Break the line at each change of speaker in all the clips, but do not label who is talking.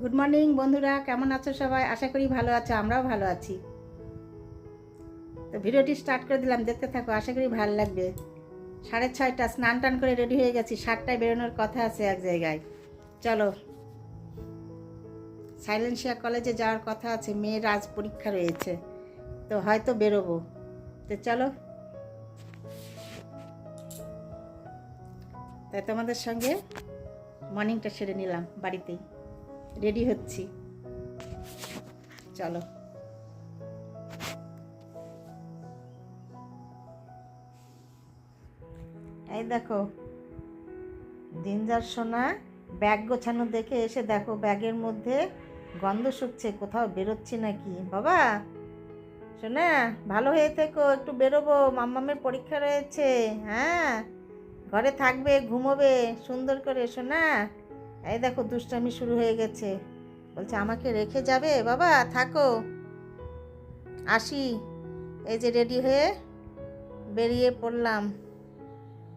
Good morning বন্ধুরা। কেমন আছো সবাই? আশা করি ভালো আছো, আমরাও ভালো আছি। তো ভিডিওটি স্টার্ট করে দিলাম, দেখতে থাকো, আশা করি ভালো লাগবে। সাড়ে ছয়টা, স্নান টান করে রেডি হয়ে গেছি, সাতটায় বেরোনোর কথা আছে এক জায়গায়। চলো। সাইলেন্সিয়া কলেজে যাওয়ার কথা আছে, মেয়ের আজ পরীক্ষা রয়েছে, তো হয়তো বেরোবো। তো চলো। তাই তোমাদের সঙ্গে মর্নিংটা সেরে নিলাম বাড়িতেই। রেডি হচ্ছি। চলো। এই দেখো দিনজার সোনা, ব্যাগ গোছানো দেখে এসে দেখো ব্যাগের মধ্যে গন্ধ শুকছে, কোথাও বেরোচ্ছি নাকি? বাবা শোনা ভালো হয়ে থেকো, একটু বেরোবো, মাম্মামের পরীক্ষা রয়েছে হ্যাঁ? ঘরে থাকবে, ঘুমোবে, সুন্দর করে শোনা এই দেখো দুষ্টামি শুরু হয়ে গেছে। বলছে, আমাকে রেখে যাবে? বাবা, থাকো। আসি। এই যে রেডি হয়ে বেরিয়ে পড়লাম।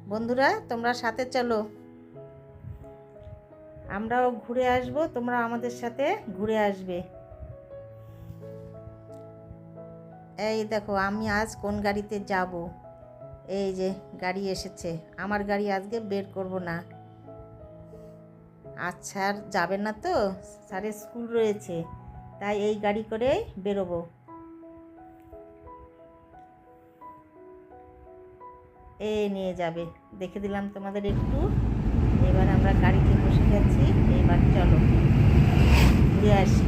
বন্ধুরা, তোমরা সাথে চলো। আমরাও ঘুরে আসব, তোমরা আমাদের সাথে ঘুরে আসবে। এই দেখো, আমি আজ কোন গাড়িতে যাব? এই যে, গাড়ি এসেছে। আমার গাড়ি আজকে বের করব না। আজ স্যার যাবে না তো? স্যারের স্কুল রয়েছে, তাই এই গাড়ি করেই বেরোবো। এ নিয়ে যাবে, দেখে দিলাম তোমাদের একটু। এবার আমরা গাড়িতে বসে গেছি, এবার চলো, ঘুরে আসি।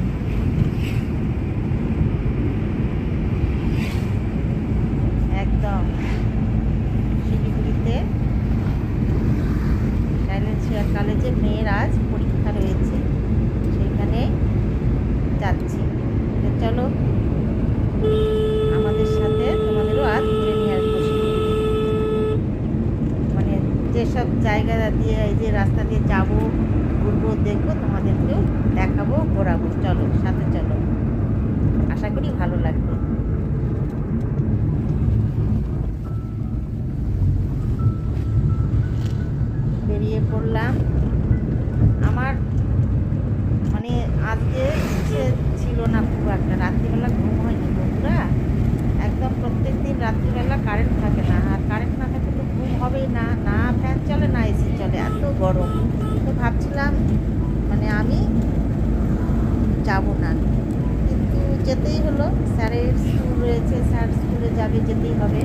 একদম। কলেজে মেয়ের আজ পরীক্ষা রয়েছে, সেইখানে যাচ্ছি। চলো, আমাদের সাথে তোমাদেরও আজ ঘুরে নিয়ে আসব। মানে যেসব জায়গা দিয়ে এই যে রাস্তা দিয়ে যাব, ঘুরবো, দেখব, তোমাদেরকেও দেখাবো, ঘোরাবো। চলো, সাথে চলো। আশা করি ভালো লাগবে। বেরিয়ে পড়লাম আমার মানে আজকে ইচ্ছে ছিল না খুব একটা, রাত্রিবেলা ঘুম হয়নি বন্ধুরা। একদম প্রত্যেক দিন রাত্রিবেলা কারেন্ট থাকে না, আর কারেন্ট না থাকলে তো ঘুম হবেই না। না ফ্যান চলে, না এসি চলে, এত গরম। তো ভাবছিলাম মানে আমি যাব না। কিন্তু যেতেই হলো, স্যারের স্কুল রয়েছে, স্যার স্কুলে যাবে, যেতেই হবে।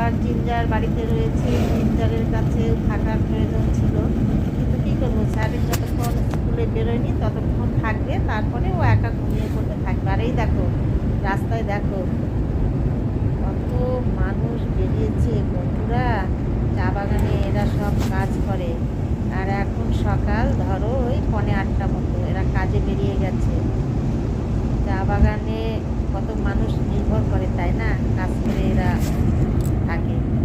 আবার জিঞ্জার বাড়িতে রয়েছে, জিঞ্জারের কাছে থাকার প্রয়োজন ছিল। কিন্তু কী করব? স্যারের যতক্ষণ স্কুলে বেরোয়নি ততক্ষণ থাকবে, তারপরে ও একা ঘুমিয়ে পড়তে থাকবে। আর এই দেখো, রাস্তায় দেখো, কত মানুষ বেরিয়েছে বন্ধুরা। চা বাগানে এরা সব কাজ করে। আর এখন সকাল, ধরো ওই পনে আটটা মতো, এরা কাজে বেরিয়ে গেছে। চা বাগানে কত মানুষ নির্ভর করে, তাই না? কাজ করে এরা থাকে খুব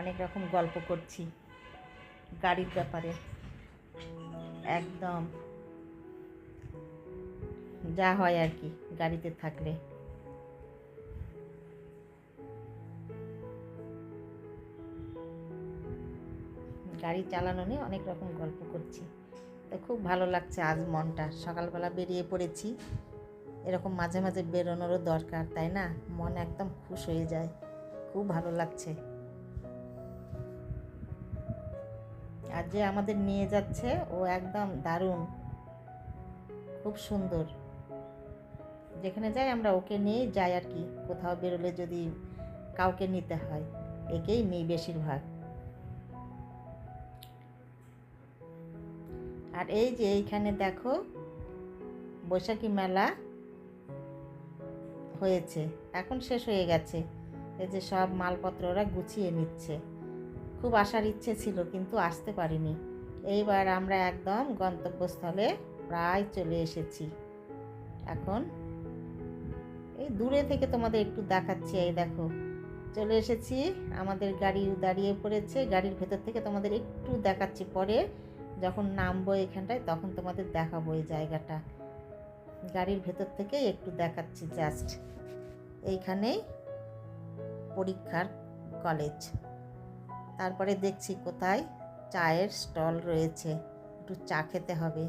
অনেক রকম গল্প করছি, গাড়ির ব্যাপারে। একদম। যা হয় আর কি, গাড়িতে থাকলে। গাড়ি চালানো নিয়ে অনেক রকম গল্প করছি। তো খুব ভালো লাগছে আজ মনটা। সকালবেলা বেরিয়ে পড়েছি। এরকম মাঝে মাঝে বেরোনোরও দরকার, তাই না? মন একদম খুশ হয়ে যায়। খুব ভালো লাগছে। আর যে আমাদের নিয়ে যাচ্ছে, ও একদম দারুণ। খুব সুন্দর। যেখানে যাই আমরা ওকে নিয়েই যাই আর কি, কোথাও বেরোলে যদি কাউকে নিতে হয়, একেই নিই বেশিরভাগ। আর এই যে এইখানে দেখো, বৈশাখী মেলা হয়েছে। এখন শেষ হয়ে গেছে। এই যে সব মালপত্র ওরা গুছিয়ে নিচ্ছে। খুব আসার ইচ্ছে ছিল, কিন্তু আসতে পারিনি। এইবার আমরা একদম গন্তব্যস্থলে প্রায় চলে এসেছি। এখন এই দূরে থেকে তোমাদের একটু দেখাচ্ছি, এই দেখো। চলে এসেছি, আমাদের গাড়ি দাঁড়িয়ে পড়েছে, গাড়ির ভেতর থেকে তোমাদের একটু দেখাচ্ছি। পরে যখন নামবো এখানটায়, তখন তোমাদের দেখাবো এই জায়গাটা। গাড়ির ভেতর থেকে একটু দেখাচ্ছি জাস্ট এইখানেই পরীক্ষার কলেজ তারপরে দেখছি কোথায় চায়ের স্টল রয়েছে। একটু চা খেতে হবে।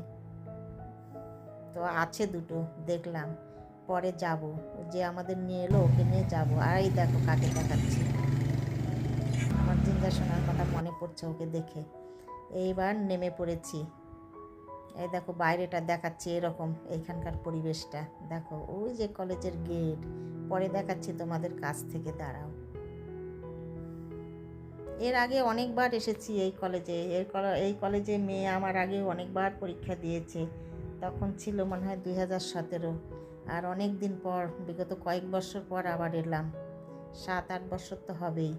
তো আছে দুটো, দেখলাম। পরে যাব। যে আমাদের নিয়ে এলো, ওকে নিয়ে যাব। আর এই দেখো কাকে দেখাচ্ছি। আমার চিন্তা শোনার কথা মনে পড়ছে ওকে দেখে। এইবার নেমে পড়েছি। এই দেখো বাইরেটা দেখাচ্ছি এরকম এইখানকার পরিবেশটা। দেখো, ওই যে কলেজের গেট। পরে দেখাচ্ছি তোমাদের কাছ থেকে, দাঁড়াও। এর আগে অনেকবার এসেছি এই কলেজে। এর এই কলেজে মেয়ে আমার আগে অনেকবার পরীক্ষা দিয়েছে। তখন ছিল মনে হয় দুই হাজার সতেরো। আর অনেক দিন পর, বিগত কয়েক বছর পর আবার এলাম। সাত আট বছর তো হবেই।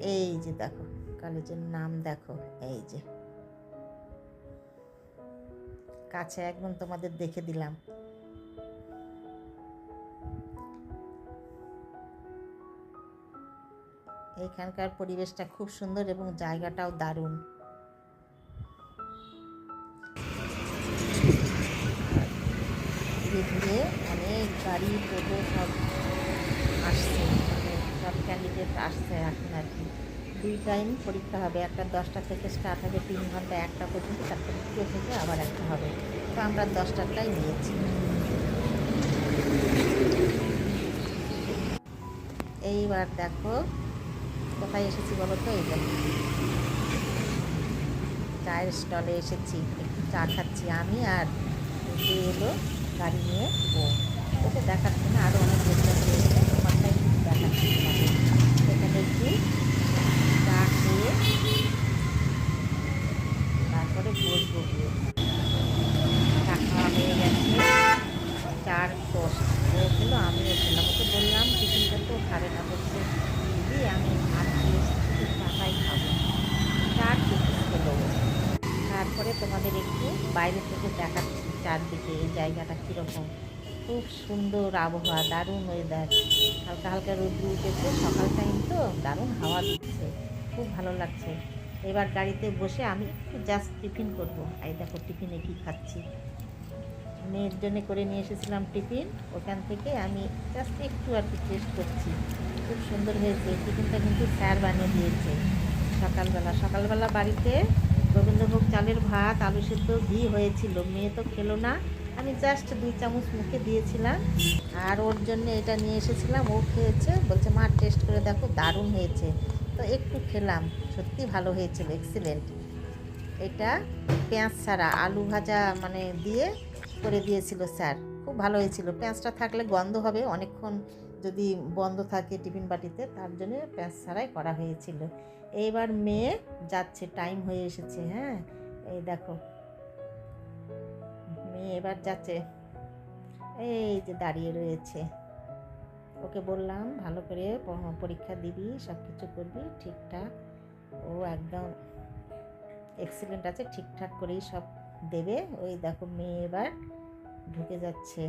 এই যে দেখো, কলেজের নাম দেখো, এই যে। কাছে একদম তোমাদের দেখে দিলাম। এখানকার পরিবেশটা খুব সুন্দর এবং জায়গাটাও দারুণ। ধীরে ধীরে অনেক গাড়ি, টোটো সব আসছে মানে সব ক্যান্ডিডেট আসছে এখন আর কি। দুই টাইম পরীক্ষা হবে, একটা দশটা থেকে স্টার্ট হবে তিন ঘণ্টা, একটা পর্যন্ত, তারপর দুটো থেকে আবার একটা হবে। তো আমরা দশটাটাই নিয়েছি। এইবার দেখো কোথায় এসেছি বলো তো? এই চায়ের স্টলে এসেছি, একটু চা খাচ্ছি আমি আর যে এলো গাড়ি নিয়ে ও। ওকে দেখাচ্ছি না আরও অনেক লোকজন রয়েছে তোমারটা একটু দেখাচ্ছি এখানে একটু চা খেয়ে তারপরে বসবো গিয়ে। চা খাওয়া হয়ে গেছে, চার টোস্ট ও খেলো, আমিও খেলাম। ওকে বললাম টিফিনটা তো খাবে না আমি শুধু চাটাই খাব চার টিফিন খেলো তারপরে তোমাদের একটু বাইরে থেকে দেখাচ্ছি চারদিকে, এই জায়গাটা কীরকম। খুব সুন্দর আবহাওয়া, দারুণ ওয়েদার হালকা হালকা রোদ্র উঠেছে, সকাল টাইম তো দারুণ হাওয়া দিচ্ছে। খুব ভালো লাগছে। এবার গাড়িতে বসে আমি একটু জাস্ট টিফিন করব। এই দেখো টিফিনে কী খাচ্ছি। মেয়ের জন্য করে নিয়ে এসেছিলাম টিফিন। ওখান থেকে আমি জাস্ট একটু আর কি টেস্ট করছি। খুব সুন্দর হয়েছে। টিফিনটা কিন্তু স্যার বানিয়ে দিয়েছে। সকালবেলা। সকালবেলা বাড়িতে গোবিন্দভোগ চালের ভাত, আলু সেদ্ধ, ঘি হয়েছিল। মেয়ে তো খেলো না। আমি জাস্ট দুই চামচ মুখে দিয়েছিলাম। আর ওর জন্য এটা নিয়ে এসেছিলাম। ও খেয়েছে। বলছে, মা টেস্ট করে দেখো, দারুণ হয়েছে। তো একটু খেলাম। সত্যি ভালো হয়েছিল। এক্সিলেন্ট এটা পেঁয়াজ ছাড়া আলু ভাজা মানে দিয়ে করে দিয়েছিল, স্যার। খুব ভালো হয়েছিল। পেঁয়াজটা থাকলে গন্ধ হবে। অনেকক্ষণ যদি বন্ধ থাকে টিফিন বাটিতে, তার জন্য পেঁয়াজ ছাড়াই করা হয়েছিল। এইবার মেয়ে যাচ্ছে, টাইম হয়ে এসেছে হ্যাঁ? এই দেখো। মেয়ে এবার যাচ্ছে। এই যে দাঁড়িয়ে রয়েছে। ওকে বললাম, ভালো করে পরীক্ষা দিবি সব কিছু করবি, ঠিকঠাক। ও একদম এক্সিলেন্ট আছে, ঠিকঠাক করেই সব দেবে। ওই দেখো মেয়ে এবার ঢুকে যাচ্ছে।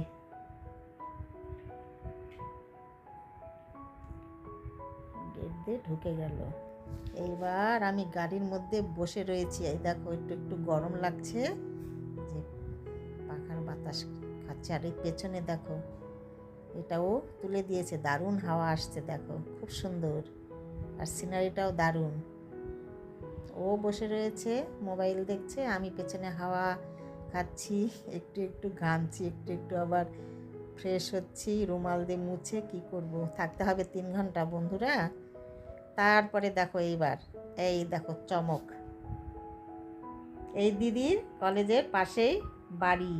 গেট দিয়ে ঢুকে গেল। এইবার আমি গাড়ির মধ্যে বসে রয়েছি। এই দেখো, একটু একটু গরম লাগছে। যে পাখার বাতাস খাচ্ছে। আর এই পেছনে দেখো, এটাও তুলে দিয়েছে। দারুণ হাওয়া আসছে, দেখো। খুব সুন্দর। আর সিনারিটাও দারুণ। ও বসে রয়েছে, মোবাইল দেখছে, আমি পেছনে হাওয়া খাচ্ছি, একটু একটু ঘামছি, একটু একটু আবার ফ্রেশ হচ্ছি, রুমাল দিয়ে মুছে কি করব? থাকতে হবে তিন ঘণ্টা বন্ধুরা। তারপরে দেখো এইবার, এই দেখো চমক। এই দিদির কলেজের পাশেই বাড়ি।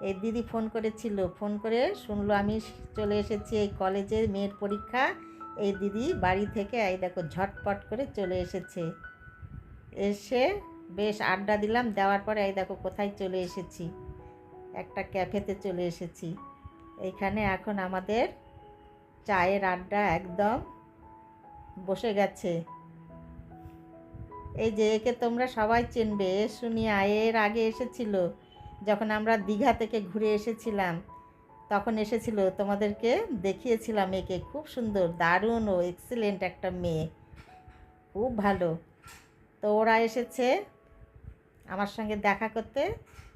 এই দিদি ফোন করেছিল, ফোন করে শুনলো, আমি চলে এসেছি এই কলেজের মেয়ের পরীক্ষা। এই দিদি বাড়ি থেকে এই দেখো ঝটপট করে চলে এসেছে। এসে বেশ আড্ডা দিলাম। দেওয়ার পরে এই দেখো কোথায় চলে এসেছি। একটা ক্যাফেতে চলে এসেছি। এইখানে এখন আমাদের চায়ের আড্ডা একদম বসে গেছে। এই যে একে তোমরা সবাই চিনবে, এ শুনিয়া এর আগে এসেছিল। যখন আমরা দীঘা থেকে ঘুরে এসেছিলাম, তখন এসেছিল। তোমাদেরকে দেখিয়েছিলাম একে। খুব সুন্দর, দারুণ ও এক্সিলেন্ট একটা মেয়ে। খুব ভালো। তো ওরা এসেছে আমার সঙ্গে দেখা করতে।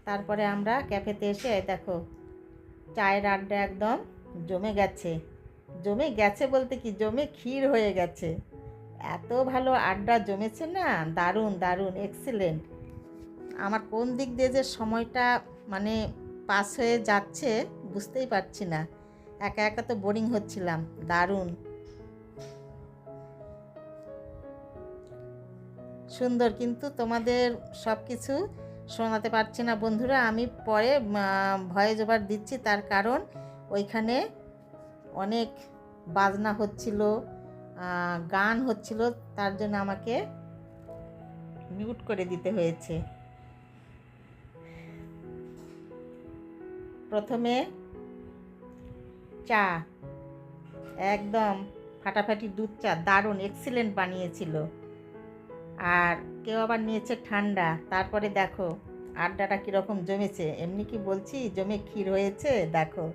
তারপরে আমরা ক্যাফেতে এসে দেখো, চায়ের আড্ডা একদম জমে গেছে। জমে গেছে বলতে কি? জমে ক্ষীর হয়ে গেছে। এত ভালো আড্ডা জমেছে না? দারুণ দারুণ এক্সিলেন্ট আমার কোন দিক দিয়ে যে সময়টা মানে পাস হয়ে যাচ্ছে বুঝতেই পারছি না। একা একা তো বোরিং হচ্ছিলাম, দারুণ। সুন্দর, কিন্তু তোমাদের সব কিছু শোনাতে পারছি না। বন্ধুরা, আমি পরে ভয়েস ওভার দিচ্ছি। তার কারণ, ওইখানে অনেক বাজনা হচ্ছিল গান হচ্ছিল, তার জন্য আমাকে মিউট করে দিতে হয়েছে। প্রথমে চা, একদম ফাটাফাটি দুধ চা, দারুণ এক্সিলেন্ট বানিয়েছিল। আর কেউ আবার নিয়েছে ঠান্ডা। তারপরে দেখো, আড্ডাটা কীরকম জমেছে। এমনি কি বলছি, জমে ক্ষীর হয়েছে? দেখো,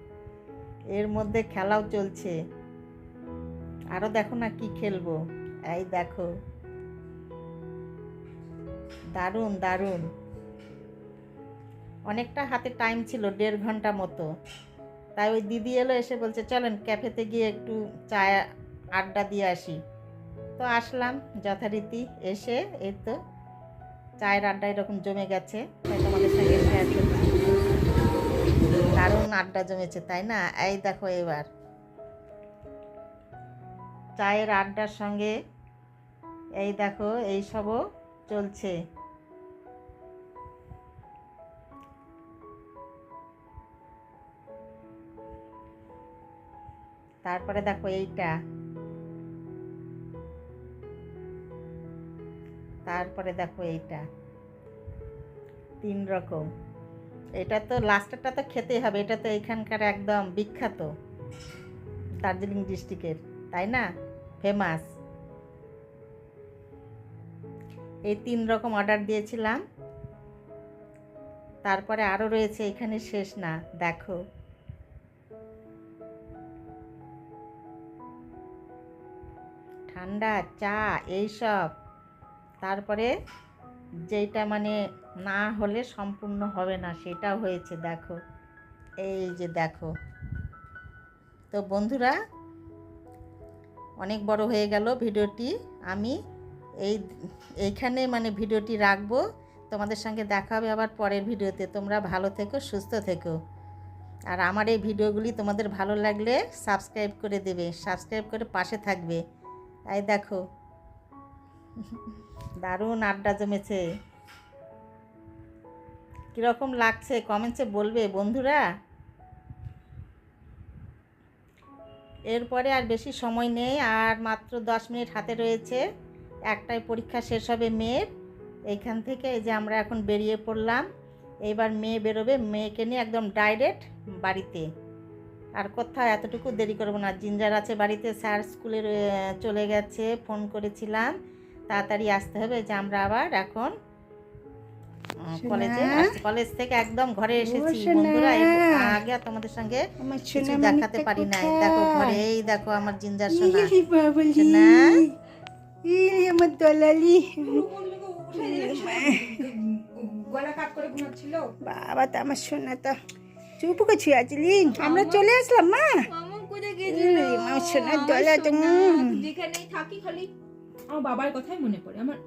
এর মধ্যে খেলাও চলছে। আরও দেখো না কি খেলব। এই দেখো, দারুণ দারুণ। অনেকটা হাতে টাইম ছিল, দেড় ঘণ্টা মতো। তাই ওই দিদি এলো, এসে বলছে, চলেন ক্যাফেতে গিয়ে একটু চা, আড্ডা দিয়ে আসি। তো আসলাম, যথারীতি এসে এই তো চায়ের আড্ডা এরকম জমে গেছে করছি। দারুণ আড্ডা জমেছে, তাই না? এই দেখো এবার। চায়ের আড্ডার সঙ্গে এই দেখো, এই সবও চলছে। তারপরে দেখো এইটা। তারপরে দেখো এইটা। তিন রকম। এটা তো লাস্টেরটা তো খেতেই হবে। এটা তো এখানকার একদম বিখ্যাত। দার্জিলিং ডিস্ট্রিক্টের, তাই না? ফেমাস। এই তিন রকম অর্ডার দিয়েছিলাম। তারপরে আরও রয়েছে, এখানে শেষ না, দেখো। ঠান্ডা চা এইসব তারপরে যেটা মানে না হলে সম্পূর্ণ হবে না, সেটাও হয়েছে, দেখো। এই যে দেখো। তো বন্ধুরা, অনেক বড় হয়ে গেল ভিডিওটি। আমি এই, এইখানে মানে ভিডিওটি রাখব। তোমাদের সঙ্গে দেখা হবে আবার পরের ভিডিওতে। তোমরা ভালো থেকো, সুস্থ থেকো। আর আমার এই ভিডিওগুলি তোমাদের ভালো লাগলে সাবস্ক্রাইব করে দেবে। সাবস্ক্রাইব করে পাশে থাকবে। তাই দেখো। দারুণ আড্ডা জমেছে। কীরকম লাগছে? কমেন্টসে বলবে বন্ধুরা। এরপরে আর বেশি সময় নেই, আর মাত্র দশ মিনিট হাতে রয়েছে। একটাই পরীক্ষা শেষ হবে মেয়ের। এইখান থেকে এই যে আমরা এখন বেরিয়ে পড়লাম। এইবার মেয়ে বেরোবে, মেয়েকে নিয়ে একদম ডাইরেক্ট বাড়িতে। আর কোথাও এতটুকু দেরি করব না। জিঞ্জার আছে বাড়িতে, স্যার স্কুলে চলে গেছে, ফোন করেছিলাম। তাড়াতাড়ি আসতে হবে যে আমরা আবার এখন কলেজে কলেজ থেকে একদম ঘরে এসেছি। বন্ধুরা আগে আর তোমাদের সঙ্গে কিছু দেখাতে পারি নাই। দেখো ঘরে এই দেখো আমার জিঞ্জার সোনা।
ইলি
সোনা।
আমার দলালি। বাবা তো আমার সোনা তো। চুপ করে ছুঁয়ে আছিলি আমরা চলে আসলাম মা? আমার সোনার দলা তো।
যেখানেই থাকি খালি আমার বাবার কথাই মনে পড়ে। আমার